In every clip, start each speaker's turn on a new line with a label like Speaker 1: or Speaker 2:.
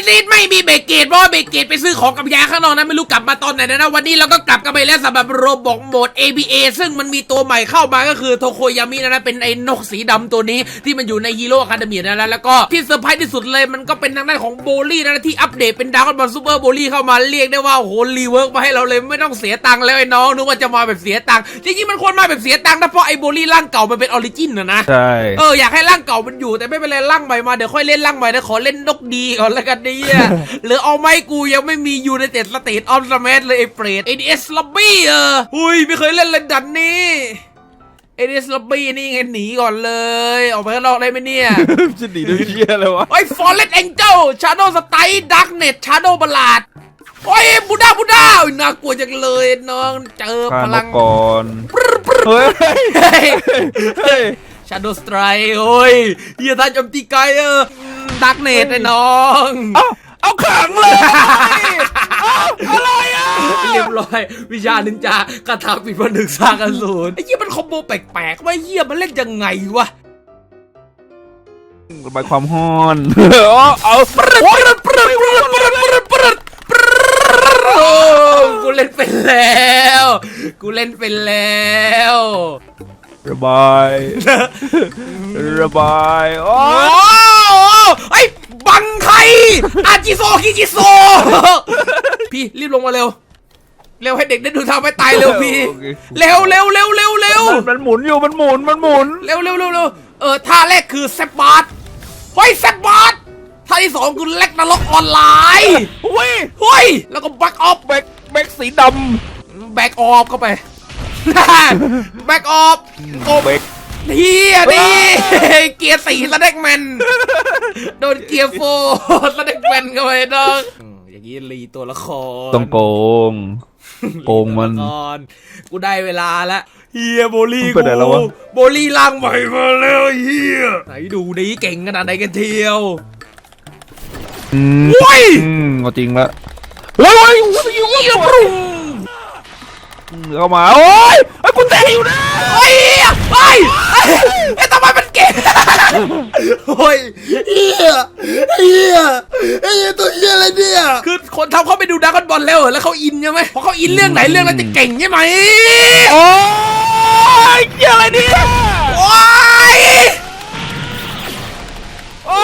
Speaker 1: ไม่ซีดไม่มีเบรกเกตเพราะว่าเบรกเกตไปซื้อของกับยาข้างนอกนะไม่รู้กลับมาตอนไหนนะนะวันนี้เราก็กลับกันไปแล้วสำหรับโรบอกโหมด ABA ซึ่งมันมีตัวใหม่เข้ามาก็คือโทโคยามินะนะเป็นไอ้นกสีดำตัวนี้ที่มันอยู่ในฮีโร่อะคาเดมีนะนะแล้วก็ที่เซอร์ไพรส์ที่สุดเลยมันก็เป็นทางด้านของโบลี่นะนะที่อัปเดตเป็นดาวน์บอลซูเปอร์โบลี่เข้ามาเรียกได้ว่าโอ้โหรีเวิร์กมาให้เราเลยไม่ต้องเสียตังค์แล้วไอ้น้องนึกว่าจะมาแบบเสียตังค์จริงๆมันควรมาแบบเสียตังค์นะเพราะไอ้โบลี่ร่างเก่ามันเป็นออริจินนะนะ
Speaker 2: ใช่
Speaker 1: เอออยากให้ร่างเก่ามันอยู่แต่ไม่เป็นไรร่างใหม่มาเดี๋ยวค่อยเล่นร่างใหม่นะขอเล่นนกดีก่อนแล้วกันเนี่ยหรือเอาไหม่กูยังไม่มีอยู่ในเต็ดสเตตออฟสมัเลยไอ้เปรต ADS Lobby เอออุ้ยไม่เคยเล่นเลยดันนี้ ADS Lobby นี่ไงหนีก่อนเลย ออกไปข้างนอกได้ไหมเนี่ย
Speaker 2: จะหนีด้วยเชี่ยเลยวะ
Speaker 1: โอ้ย Fallen Angel Shadow Style Darknet Shadow ประหลาดโอ้ยบูดาบูดาอุ๊ยน่ากลัวจังเลยน้องเจอ
Speaker 2: ข้า
Speaker 1: พ
Speaker 2: ม
Speaker 1: ลัง
Speaker 2: ก่อนเฮ้ย
Speaker 1: เฮ้ย
Speaker 2: เฮ้ย
Speaker 1: Shadow Strike โอ้ยเฮียท่านจำตีไกเออ ดักเนตไอ้น้อง
Speaker 2: เอาเอาขังเลยเอาอะไรอะ
Speaker 1: เรียบร้อย วิชานินจากาถาปิดผนึกสร้างอสูรไอ้เหี้ยมันคอมโบแปลกๆว่าเหี้ยมันเล่นยังไงวะ
Speaker 2: ระบายความฮ้อนเอาเอา
Speaker 1: โอ้ยปรึดปรึดปรึดปรึดปรึดปรึดโอ้กูเล่นเป็นแล้ว กูเล่นเป็นแล้ว
Speaker 2: ระบาย ระบาย โอ้
Speaker 1: โอ้ ไอ้บังใครอาจิโซคิจิโซ พี่รีบลงมาเร็ว เร็วให้เด็กได้ดูทางไม่ตายเร็วพี่ เร็วเร็วเร็วเร็วเร็ว
Speaker 2: มันมันหมุนอยู่มันหมุนมันหมุน
Speaker 1: เร็วเร็วเร็วเร็วเออท่าแรกคือแซบบาร์ดเฮ้ยแซบบาร์ดท่าที่สองคือเล็กนรกออนไลน์
Speaker 2: อุ้ย
Speaker 1: เฮ้ยแล้วก็แบ็กออฟ
Speaker 2: แบกแบกสีด
Speaker 1: แบ็กออฟเข้าไปแบ็กออฟำโอ้
Speaker 2: แบก
Speaker 1: เฮียนี่เกียร์สี่สแน็กแมน โดนเกียร์โฟร์สแน็กแมนเข้าไปน้องอืมอย่างนี้รีตัวละคร
Speaker 2: ต้องโกง โกงมัน
Speaker 1: ก่อนกูได้เวลาแล้วเฮียโบลี่
Speaker 2: ไปไหนแล้ววะ
Speaker 1: โบลี่ล่างใหม่มาแล้วเฮียไหนดูดิเก่งขนาดไหนกันเทียว
Speaker 2: อืม
Speaker 1: โอ้ย
Speaker 2: อืมเอาจริงละเฮ้ยเฮ้ยโอ้ย
Speaker 1: เฮียปรุง
Speaker 2: เข้ามา โอ้ยไอ้ยกูเตะอยู่นะ
Speaker 1: โอ้ยเฮ้ยเฮ้ยเฮ้ย โอ้ยเฮียเฮียเฮียตัวเฮียอะไรเนี่ยคือคนทำเขาไปดูดราก้อนบอลแล้วเหรอแล้วเขาอินใช่ไหมพอเขาอินเรื่องไหนเรื่องนั้นจะเก่งใช่ไหม
Speaker 2: โอ้ยเกี่ยอะไรเนี่ย
Speaker 1: โอ้ยโอ้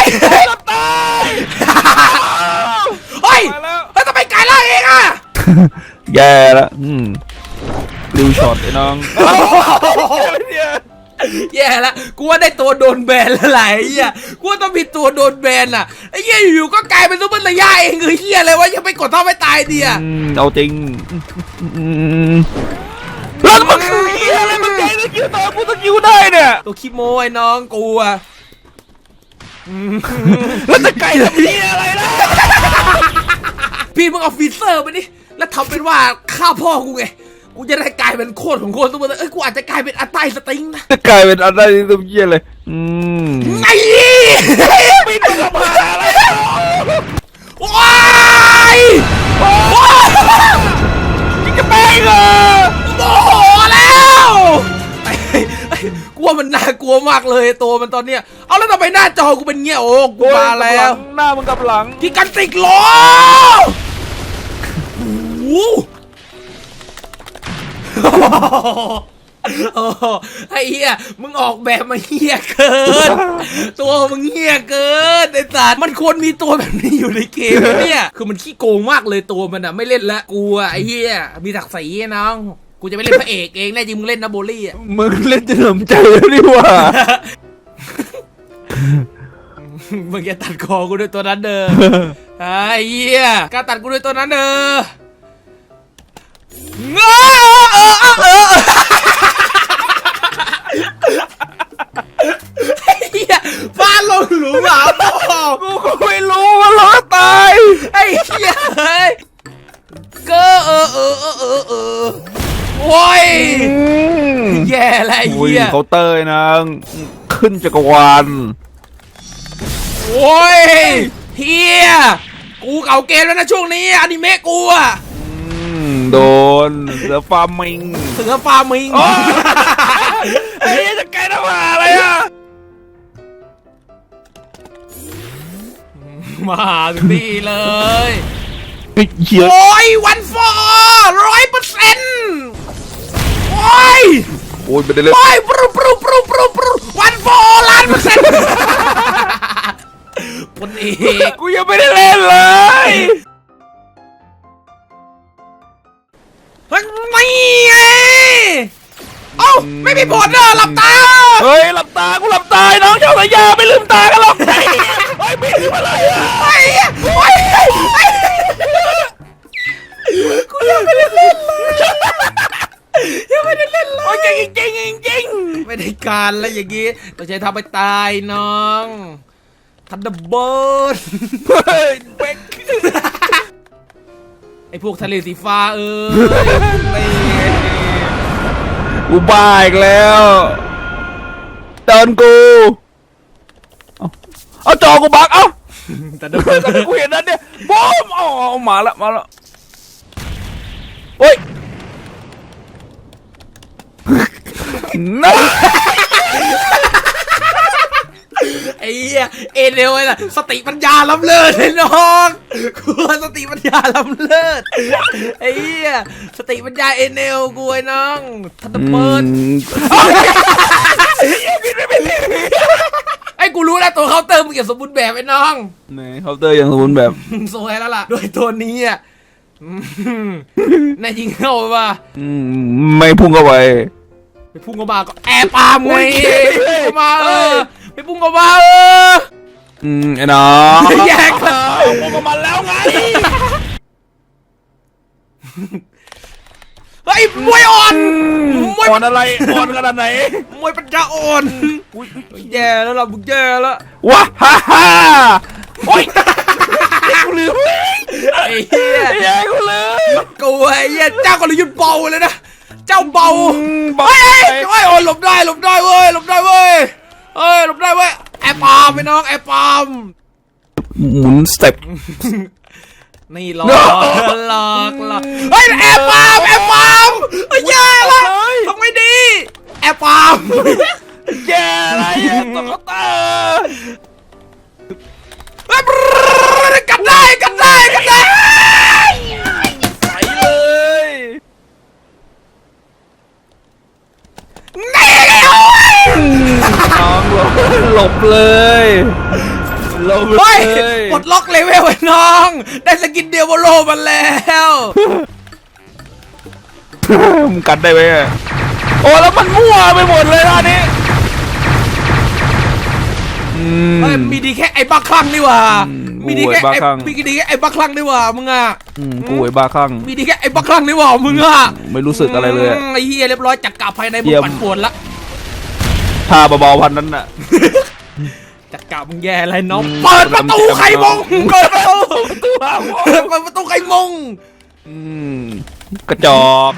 Speaker 1: ย
Speaker 2: จะตาย
Speaker 1: เฮ้ย
Speaker 2: ไปแล้ว
Speaker 1: แล้วทำไมกลายร่างเองอะ
Speaker 2: แย่ละอืมริวช็อตไอ้น้องอะไรเนี่ย
Speaker 1: แย่ละกูว่าได้ตัวโดนแบนแล้วแหละไอ้เหี้ยกูว่าต้องมีตัวโดนแบนอะไอ้เหี้ยอยู่ๆก็กลายเป็นซุปเปอร์ระยะเองคือเหี้ยอะไรวะยังไปกดท่าไม่ตายดีอะ
Speaker 2: อืมเอาจริงอืมแล้วมันคือเหี้ยอะไรมันแกงสกิลต่อกูสกิลได้เนี่ย
Speaker 1: ตัวคิโมไอ้น้องกูอะ
Speaker 2: แล้วจะไก่ทำเหี้ยอะไรนะ
Speaker 1: พี่มึงเอาฟีเซอร์มาดิแล้วทำเป็นว่าฆ่าพ่อกูไง กูจะได้กลายเป็นโคตรของโคตรซุปเปอร์เอ้ยกูอาจจะกลายเป็นอัตไตสติงนะ
Speaker 2: จะกลายเป็นอะไรที่ทำเหี้ยเลย อืม
Speaker 1: ไง
Speaker 2: ปิดมันกับหาอะไร
Speaker 1: ว้ายโอ้ย
Speaker 2: จะไปเหรอ
Speaker 1: โมโหแล้วไอ้ไอ้กูว่ามันน่ากลัวมากเลยตัวมันตอนเนี้ย เอาแล้วทำไมหน้าจอกูเป็นเงี้ยโอ้กูมาแล้ว
Speaker 2: หน้ามึงกับหลัง
Speaker 1: กิกันติกโลโอ้โห โอ้โหไอ้เหี้ยมึงออกแบบมาเหี้ยเกิน ตัวมึงเหี้ยเกินไอ้สัตว์มันควรมีตัวแบบนี้อยู่ในเกมนะเนี่ย คือมันขี้โกงมากเลยตัวมันอะไม่เล่นละกูอะไอ้เหี้ยมีศักดิ์ศรีอะน้องกูจะไม่เล่นพระเอกเองแน่จริงมึงเล่นนะโบลี่อะ
Speaker 2: มึงเล่นจะหนำใจแล้วนี่หว่า
Speaker 1: มึงจะตัดคอกูด้วยตัวนั้นเด้อไอ้เหี้ยกล้ารตัดกูด้วยตัวนั้นเด้อ เงอเออเออเออไอ้เหี้ยฟ้าลงหลุมหาพ่อ
Speaker 2: กูก็ไม่รู้ว่าราตาย
Speaker 1: ไอ้เหี้ยเฮ้ยเก็เออเออเออเออเออโว้ยแย่แล้วไอ้
Speaker 2: วิ่ง
Speaker 1: เหี้ย
Speaker 2: เคาน์เตอร์นางขึ้นจักรวาล
Speaker 1: โว้ยเฮียกูเก่าเกมแล้วนะช่วงนี้อนิเมะกูอะ
Speaker 2: โดนเสือฟาร์มิง
Speaker 1: เสือฟาร์มิง
Speaker 2: โอ้ยไอ้ยจะไกลทำไมอะไรอะ
Speaker 1: มาถึงนี่เลย
Speaker 2: ไอ้เหี้ย
Speaker 1: โอ้ยวันฟอร้อยเปอร์เซ็นต์โอ้ย
Speaker 2: โอ้ยไม่ได้เล่น
Speaker 1: โอ้ยปรุปรุปรุปรุปรุวันฟอล้านเปอร์เซ็นต์คนเอก
Speaker 2: กูยังไม่ได้เล่นเลย
Speaker 1: ไม่มีผลเนอะหลับตา
Speaker 2: เฮ้ยหลับตากูหลับตาน้องเจ้าสายยาไม่ลืมตากันหรอกไอ้ไอ้ไม่ลืมอะไรอะ
Speaker 1: ไอ้เหี้ยโอ้ยไอ้กูยังไม่ได้เล่นเลยยังไม่ได้เล่นเล
Speaker 2: โอ้ย
Speaker 1: ย
Speaker 2: จริงจริงจริง
Speaker 1: ไม่ได้การแล้วอย่างงี้ต้องใช้ทำไปตายน้องทันเดอร์เบิร์ด
Speaker 2: เฮ้ยเบ๊ก
Speaker 1: ไอ้พวกทะเลสีฟ้าเออ
Speaker 2: กูบ้าอีกแล้วเดินกูเอาเอาจอกูบักเอ้า
Speaker 1: แต่เดอร์เบิร์ด
Speaker 2: กูเห็นนั่นเนี่ยบูมอ๋อมาละมาละโอ้ยนั่น
Speaker 1: ไอ้เหี้ยเอเดลไอ้น่ะสติปัญญาล้ำเลิศเลยน้องกูว่าสติปัญญาล้ำเลิศไอ้เหี้ยสติปัญญาเอเนลกูไอ้น้องทันเดอร์เบิร์ดไอ้กูรู้แล้วตัวเคาน์เตอร์มึงเก็บสมบูรณ์แบบไอ้น้อง
Speaker 2: ในเคาน์เตอร์ยังสมบูรณ์แบบ
Speaker 1: สวยแล้วล่ะด้วยตัวนี้อะอืมนายยิงเข้าไปป่ะ
Speaker 2: อืมไม่พุ่งเข้าไป
Speaker 1: ไปพุ่งเข้ามาก็แอบปามไง
Speaker 2: โอ้ย
Speaker 1: พุ่งเข้ามาเอ
Speaker 2: เฮ้
Speaker 1: อ ยไปพุ่งเข้ามาเออ
Speaker 2: อืมไอ้น้อง
Speaker 1: แยกกัน
Speaker 2: พุ่งเข้ามาแล้วไง
Speaker 1: เฮ้ยมวยอ่อนมวย
Speaker 2: อ่อนอะไรอ่อนขนาดไหน
Speaker 1: มวยปัญญาอ่อนแย่แล้วล่ะมึงแย่แล้ว
Speaker 2: ว้าฮ่าฮ่าโอ้ยกูลืม
Speaker 1: ไอ้เหี้ย
Speaker 2: แย่กูลืม
Speaker 1: กูไอ้เหี้ยเจ้ากลยุทธ์เบาเลยนะ เจ้าเบา
Speaker 2: อืมเบา
Speaker 1: เฮ้ย
Speaker 2: ไป
Speaker 1: เฮ้ยโอ้ยหลบได้หลบได้เว้ยหลบได้เว้ย เฮ้ยหลบได้เว้ยแอบปามไปน้องแอบปาม
Speaker 2: หมุนสเต็ป
Speaker 1: นี่หลอกหลอกหลอกเฮ้ยแอบปามแอบปามเฮ้ยแย่ละทำไงดีแอบปาม
Speaker 2: แย่อะไรอะตุ๊กตา
Speaker 1: เล
Speaker 2: เฮ้
Speaker 1: ย
Speaker 2: ย
Speaker 1: ปลดล็อกเลเวลไว้น้อง ได้สกินเดียวโบโลมาแล้ว
Speaker 2: มึงกันได้ไหมอะโอ้แล้วมันมั่วไปหมดเลยท่านี้อืม
Speaker 1: เฮ้ยมีดีแค่ไอ้บ้าคลั่งนี่หว่า
Speaker 2: อืม
Speaker 1: มีดีแค่
Speaker 2: โอ้ยบ้า
Speaker 1: ไอ้
Speaker 2: คลั่ง
Speaker 1: มีดีแค่ไอ้บ้าคลั่งนี่หว่ามึงอะ
Speaker 2: อืมกูไอ้บ้าคลั่ง
Speaker 1: มีดีแค่ไอ้บ้าคลั่งนี่หว่ามึงอะ
Speaker 2: ไม่รู้สึกอะไรเลยอะ
Speaker 1: มไอ้เฮียเรียบร้อยจัดการภายในมึ
Speaker 2: เยี่
Speaker 1: ง
Speaker 2: ยม
Speaker 1: ปั่นป่วนละ
Speaker 2: ท่าเบาๆพันนั้นน่ะ
Speaker 1: จัดการมึงแย่อะไรน้องเปิดประตูไขมงเปิดประตูเปิดประตูไขมง
Speaker 2: อืมกระจอก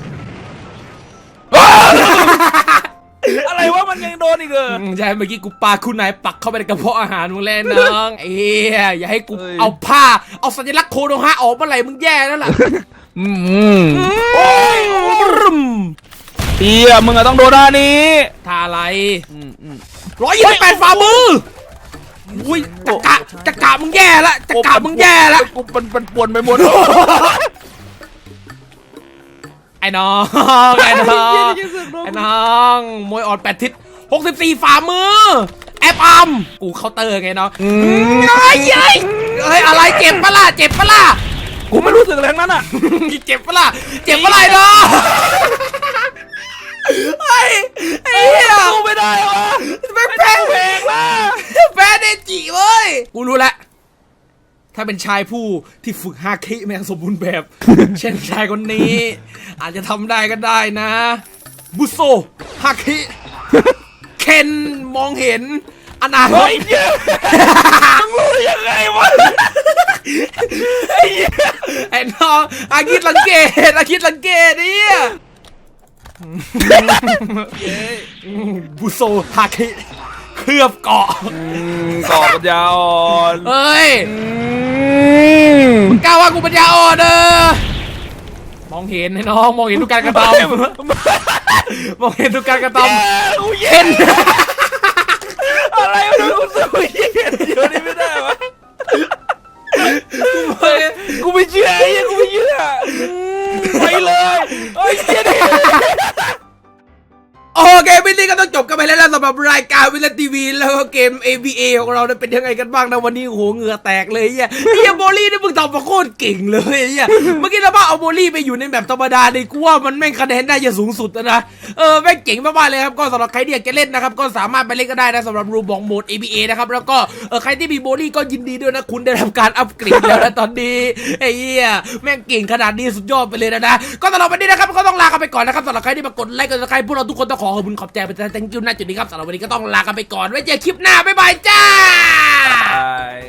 Speaker 2: อะไรวะมันยังโดนอีกเหรอ
Speaker 1: อืมใช่เมื่อกี้กูปาคุณนายปักเข้าไปในกระเพาะอาหารมึงแล้วน้องเอ้ยอย่าให้กู
Speaker 2: เอ้ย
Speaker 1: เอาผ้า เอาสัญลักษณ์โคโนฮะออกเมื่อไหร่มึงแย่แล้วล่ะ
Speaker 2: อืม
Speaker 1: โอ้ยรึม
Speaker 2: เฮียมึงอะต้องโดนหน้านี้
Speaker 1: ท่าอะไร
Speaker 2: อืมอืม
Speaker 1: ร้อยยี่สิบแปดฝ่ามือ อุ้ยจักกะจักกะมึงแย่ละจักกะมึงแย่ละ
Speaker 2: กูมันมันปวนไปหมด
Speaker 1: ไอ้น้องไอ้น้องไอ้น้องมวยอ่อนแปดทิศหกสิบสี่ฝ่ามือ แอบอัมกูเคาน์เตอร์ไงเนาะเฮ้ยเฮ้ยเฮ้ยอะไรเจ็บปะล่ะเจ็บปะล่ะ
Speaker 2: กูไม่รู้สึกอะไรทั้งนั้นอะ
Speaker 1: เจ็บปะล่ะเจ็บปะล่ะไอ้น้อง ไอ้ไอ้เหี้ย
Speaker 2: กูไม่ได้วะ
Speaker 1: แพ้แพ้
Speaker 2: เพลงละ
Speaker 1: แพ้เดจิเว้ยกูรู้แล้วถ้าเป็นชายผู้ที่ฝึกฮาคิมาอย่างสมบูรณ์แบบ เช่นชายคนนี้ อาจจะทำได้ก็ได้นะ บุโซฮาคิ เคนมองเห็นอนาค
Speaker 2: เฮ้
Speaker 1: ต
Speaker 2: ยเหี้ยมึงรู้ได้ยังไงวะ
Speaker 1: ไอ้น้องอาคิดลังเกตอาคิดลังเกตเนี่ย บุโซฮาคิเคลือบเกาะ
Speaker 2: ตอบปัญญาอ่อน
Speaker 1: เฮ้ย
Speaker 2: อืม
Speaker 1: กล้าว่ากูปัญญาอ่อนเออมองเห็นไอ้น้องมองเห็นทุกการกระทำมองเห็นทุกการกระท
Speaker 2: แย่กูำแย่
Speaker 1: เห็น จบกันไปแล้วนะสำหรับรายการวิลทีวีแล้วก็เกม ABA ของเราเป็นยังไงกันบ้างนะวันนี้โหเหงื่อแตกเลยเฮียเฮียโบลี่นี่มึงทำมาโคตรเก่งเลยเฮียเมื่อกี้เราว่าเอาโบลี่ไปอยู่ในแบบธรรมดาในกูว่ามันแม่งคะแนนน่าจะสูงสุดนะเออแม่งเก่งมากๆเลยครับก็สำหรับใครที่อยากจะเล่นนะครับก็สามารถไปเล่นก็ได้นะสำหรับรูบอกโหมด ABA นะครับแล้วก็เออใครที่มีโบลี่ก็ยินดีด้วยนะคุณได้ทำการอัปเกรดแล้วนะตอนนี้ไอ้เหี้ยแม่งเก่งขนาดนี้สุดยอดไปเลยนะนะก็สำหรับวันนี้นะครับก็ต้องลากันไปก่อนนะครับสำหรับใครที่มากดไลค์กดซับสไครต์พวกเราทุกคนต้องขอขอบคุณขอบใจไปแต่ thank you นจุดนี้ครับสำหรับวันนี้ก็ต้องลากันไปก่อนไว้เจอคลิปหน้าบ๊ายบายจ้า
Speaker 2: บาย